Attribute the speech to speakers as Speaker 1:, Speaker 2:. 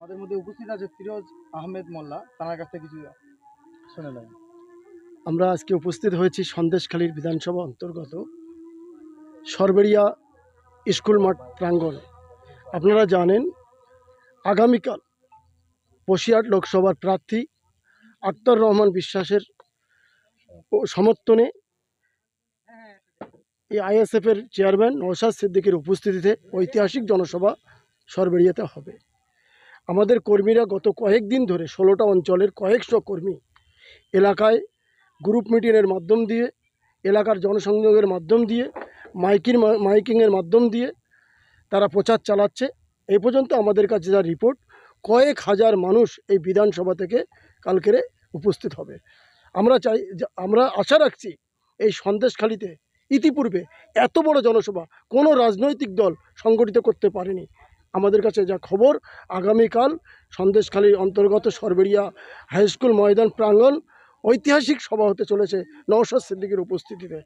Speaker 1: আমাদের মধ্যে উপস্থিত আছে ফিরোজ আহমেদ মোল্লা, তার কাছ থেকে কিছু শুনে নেন।
Speaker 2: আমরা আজকে উপস্থিত হয়েছি সন্দেশখালীর বিধানসভা অন্তর্গত সরবেরিয়া স্কুল মাঠ প্রাঙ্গণ। আপনারা জানেন, আগামীকাল বসিরহাট লোকসভার প্রার্থী আক্তার রহমান বিশ্বাসের সমর্থনে এই আইএসএফের চেয়ারম্যান নৌসাদ সিদ্দিকের উপস্থিতিতে ঐতিহাসিক জনসভা সরবেরিয়াতে হবে। আমাদের কর্মীরা গত কয়েকদিন ধরে ষোলোটা অঞ্চলের কয়েকশো কর্মী এলাকায় গ্রুপ মিটিংয়ের মাধ্যম দিয়ে, এলাকার জনসংযোগের মাধ্যম দিয়ে, মাইকিং মাইকিংয়ের মাধ্যম দিয়ে তারা প্রচার চালাচ্ছে। এই পর্যন্ত আমাদের কাছে যা রিপোর্ট কয়েক হাজার মানুষ এই বিধানসভা থেকে কালকেরে উপস্থিত হবে। আমরা চাই আমরা আশা রাখছি এই সন্দেশখালিতে ইতিপূর্বে এত বড় জনসভা কোনো রাজনৈতিক দল সংগঠিত করতে পারেনি। আমাদের কাছে যা খবর, আগামীকাল সন্দেশখালীর অন্তর্গত সরবেরিয়া হাইস্কুল ময়দান প্রাঙ্গণ ঐতিহাসিক সভা হতে চলেছে নওশাদ সিদ্দিকের উপস্থিতিতে।